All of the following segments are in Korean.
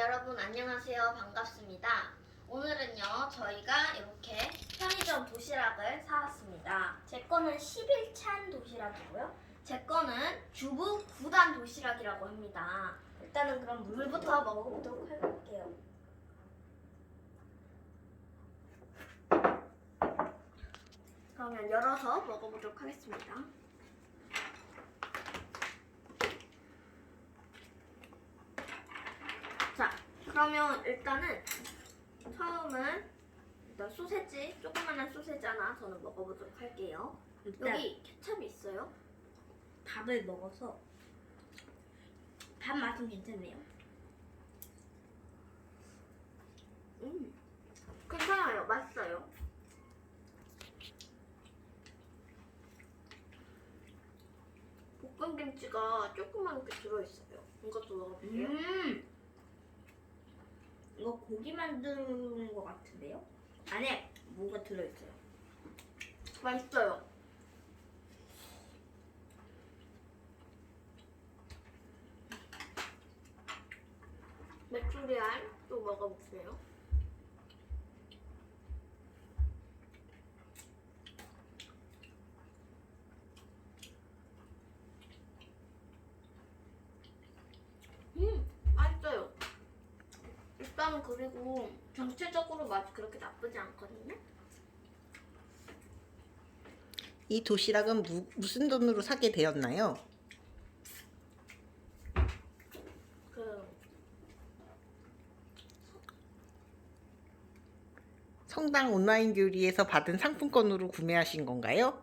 여러분 안녕하세요. 반갑습니다. 오늘은요, 저희가 이렇게 편의점 도시락을 사왔습니다. 제 거는 11찬 도시락이고요. 제 거는 주부 9단 도시락이라고 합니다. 일단은 그럼 물부터 먹어보도록 할게요. 그러면 열어서 먹어보도록 하겠습니다. 그러면 일단은 처음은 일단 소세지, 조그만한 소세지 하나 저는 먹어보도록 할게요. 일단 여기 케찹이 있어요. 밥을 먹어서 밥 맛은 괜찮네요. 음, 괜찮아요. 맛있어요. 볶음김치가 조그맣게 들어있어요. 이것도 먹어볼게요. 음, 이거 고기 만드는 것 같은데요? 안에 뭐가 들어있어요? 맛있어요. 메추리알 또 먹어볼게요. 음, 맛있어요. 일단 그리고 전체적으로 맛이 그렇게 나쁘지 않거든요. 이 도시락은 무, 무슨 돈으로 사게 되었나요? 그 성당 온라인 교리에서 받은 상품권으로 구매하신 건가요?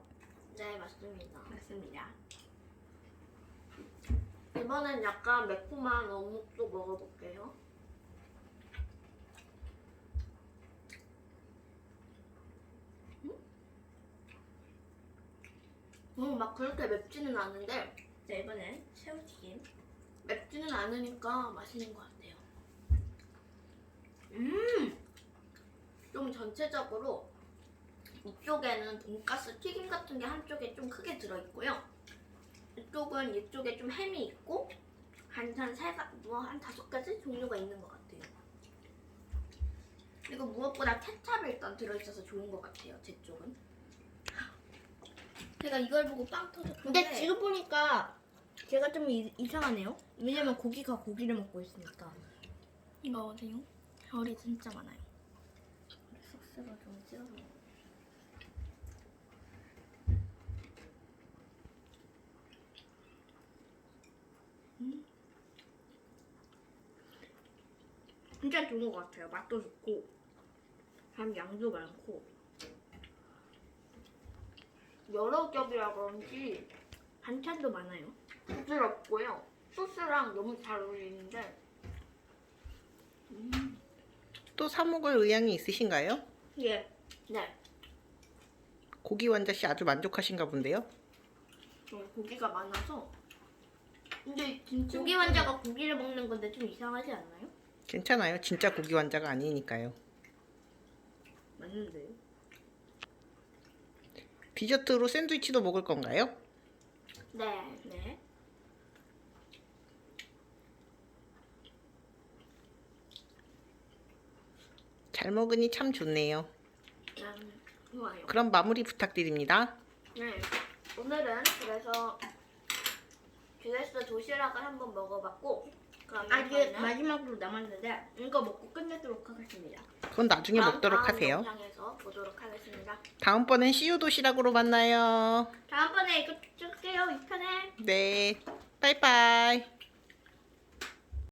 네, 맞습니다. 맞습니다. 이번엔 약간 매콤한 어묵도 먹어볼게요. 음, 막 그렇게 맵지는 않은데 자, 이번엔 새우튀김. 맵지는 않으니까 맛있는 것 같아요. 음, 좀 전체적으로 이쪽에는 돈가스 튀김 같은 게 한쪽에 좀 크게 들어있고요. 이쪽은 이쪽에 좀 햄이 있고 한한 세가 뭐한 다섯 가지 종류가 있는 것 같아요. 그리고 무엇보다 케찹이 일단 들어있어서 좋은 것 같아요. 제 쪽은. 제가 이걸 보고 빵 터졌는데 근데 지금 보니까 제가 좀 이, 이상하네요. 왜냐면 고기가 고기를 먹고 있으니까. 이거 어때요? 별이 진짜 많아요. 소스가 좀 찍어 먹어. 진짜 좋은 것 같아요. 맛도 좋고, 양도 많고. 여러 겹이라 그런지 반찬도 많아요. 부드럽고요. 소스랑 너무 잘 어울리는데 또사 먹을 의향이 있으신가요? 예. 네, 고기 완자 씨 아주 만족하신가 본데요? 좀 고기가 많아서 근데 김치 고기 환자가 고기를 먹는 건데 좀 이상하지 않나요? 괜찮아요. 진짜 고기 완자가 아니니까요. 맞는데요. 디저트로 샌드위치도 먹을 건가요? 네, 네. 잘 먹으니 참 좋네요. 음, 좋아요. 그럼 마무리 부탁드립니다. 네, 오늘은 그래서 듀레스 도시락을 한번 먹어봤고 그러면 아직 저희는 마지막으로 남았는데 이거 먹고 끝내도록 하겠습니다. 그건 나중에 다음- 먹도록 다음 하세요. 영상에서 보도록 하겠습니다. 다음번엔 CU 도시락으로 만나요. 다음번에 이거 찍을게요. 2편에. 네. 빠이빠이.